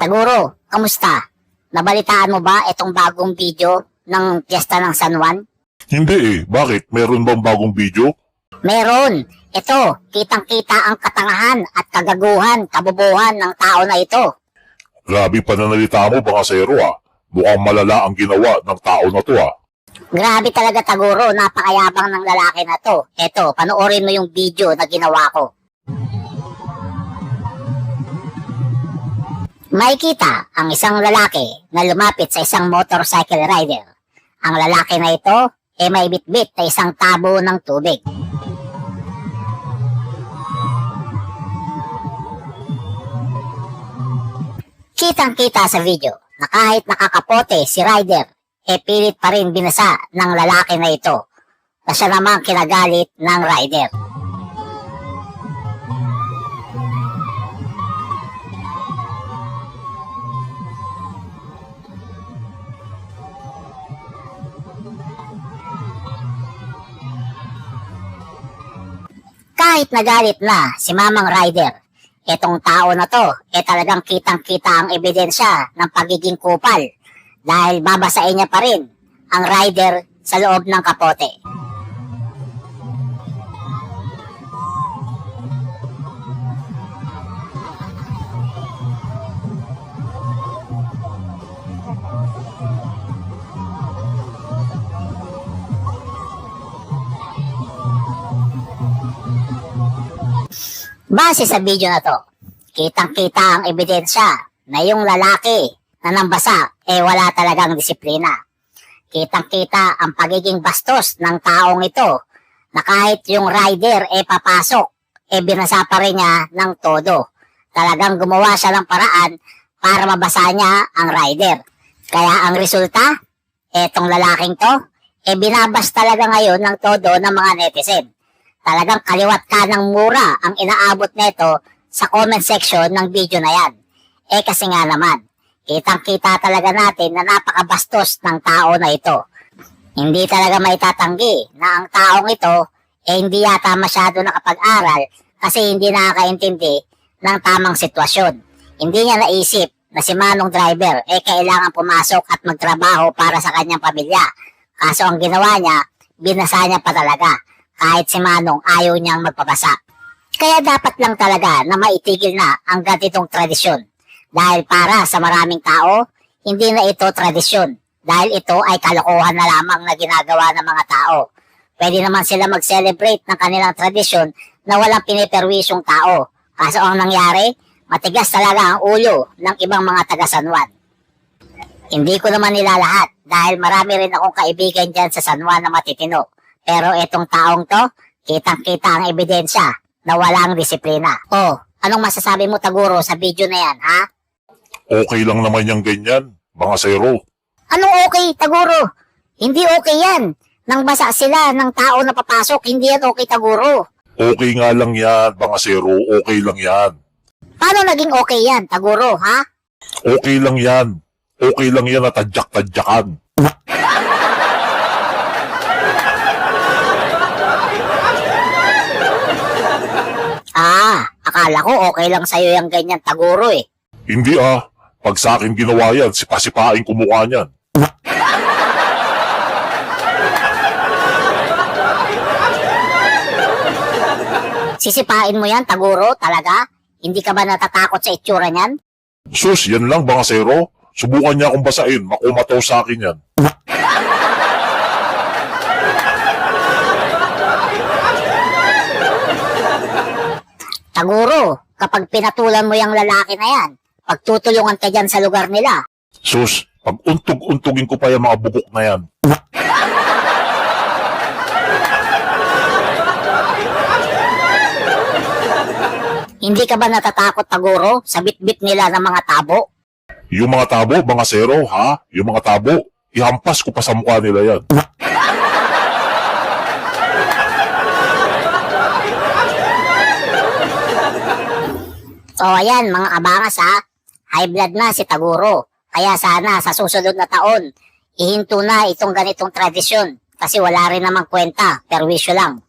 Taguro, kamusta? Nabalitaan mo ba itong bagong video ng piyesta ng San Juan? Hindi eh. Bakit? Meron bang bagong video? Meron. Ito, kitang-kita ang katangahan at kagaguhan, kabubuhan ng tao na ito. Grabe pananalita mo, Bangasero ah. Mukhang malala ang ginawa ng tao na to ah. Grabe talaga Taguro, napakayabang ng lalaki na to. Eto, panoorin mo yung video na ginawa ko. Makikita ang isang lalaki na lumapit sa isang motorcycle rider. Ang lalaki na ito ay may bitbit na isang tabo ng tubig. Kitang-kita sa video na kahit nakakapote si rider, e pilit pa rin binasa ng lalaki na ito na siya namang kinagalit ng rider. Kahit nagalit na si Mamang Rider, etong tao na to, eh talagang kitang-kita ang ebidensya ng pagiging kupal dahil babasain niya pa rin ang rider sa loob ng kapote. Base sa video na to, kitang-kita ang ebidensya na yung lalaki na nambasa eh wala talagang disiplina. Kitang-kita ang pagiging bastos ng taong ito na kahit yung rider eh papasok, eh binasa pa rin niya ng todo. Talagang gumawa siya ng paraan para mabasa niya ang rider. Kaya ang resulta, etong lalaking to, eh binabas talaga ngayon ng todo ng mga netizen. Talagang kaliwat ka ng mura ang inaabot nito sa comment section ng video na yan. Eh kasi nga naman, kitang-kita talaga natin na napakabastos ng tao na ito. Hindi talaga may tatanggi na ang taong ito eh hindi yata masyado nakapag-aral kasi hindi nakakaintindi ng tamang sitwasyon. Hindi niya naisip na si Manong driver eh kailangan pumasok at magtrabaho para sa kanyang pamilya. Kaso ang ginawa niya, binasa niya pa talaga kahit si Manong ayaw niyang magpabasa. Kaya dapat lang talaga na maitigil na ang ganitong tradisyon. Dahil para sa maraming tao, hindi na ito tradisyon. Dahil ito ay kalokohan na lamang na ginagawa ng mga tao. Pwede naman sila mag-celebrate ng kanilang tradisyon na walang piniperwisyong tao. Kaso ang nangyari, matigas talaga ang ulo ng ibang mga taga San Juan. Hindi ko naman nila lahat dahil marami rin akong kaibigan dyan sa San Juan na matitino. Pero etong taong to, kitang-kita ang ebidensya na walang disiplina. Oh, anong masasabi mo Taguro sa video na yan, ha? Okay lang naman yung ganyan, Bangasero. Anong okay, Taguro? Hindi okay yan. Nang basa sila ng tao na papasok, hindi yan okay, Taguro. Okay nga lang yan, Bangasero. Okay lang yan. Paano naging okay yan, Taguro, ha? Okay lang yan. Okay lang yan na tadyak-tadyakan. Ah, akala ko okay lang sa'yo yung ganyan, Taguro eh. Hindi ah. Pag sa akin ginawa yan, sipasipain kumukha niyan. Sisipain mo yan, Taguro, talaga? Hindi ka ba natatakot sa itsura niyan? Sus, yan lang, Bangasero. Subukan niya akong basain. Makumataw sa akin yan. Taguro, kapag pinatulan mo yung lalaki na yan, pagtutulungan ka dyan sa lugar nila, Sus, pag untog-untugin ko pa yung mga bukok na yan. hindi ka ba natatakot, Taguro, sa bitbit nila ng mga tabo? Yung mga tabo, Bangasero, ha? Yung mga tabo, ihampas ko pa sa mukha nila yan. O ayan, mga kabangas ha, high blood na si Taguro. Kaya sana sa susunod na taon, ihinto na itong ganitong tradisyon kasi wala rin namang kwenta, perwisyo lang.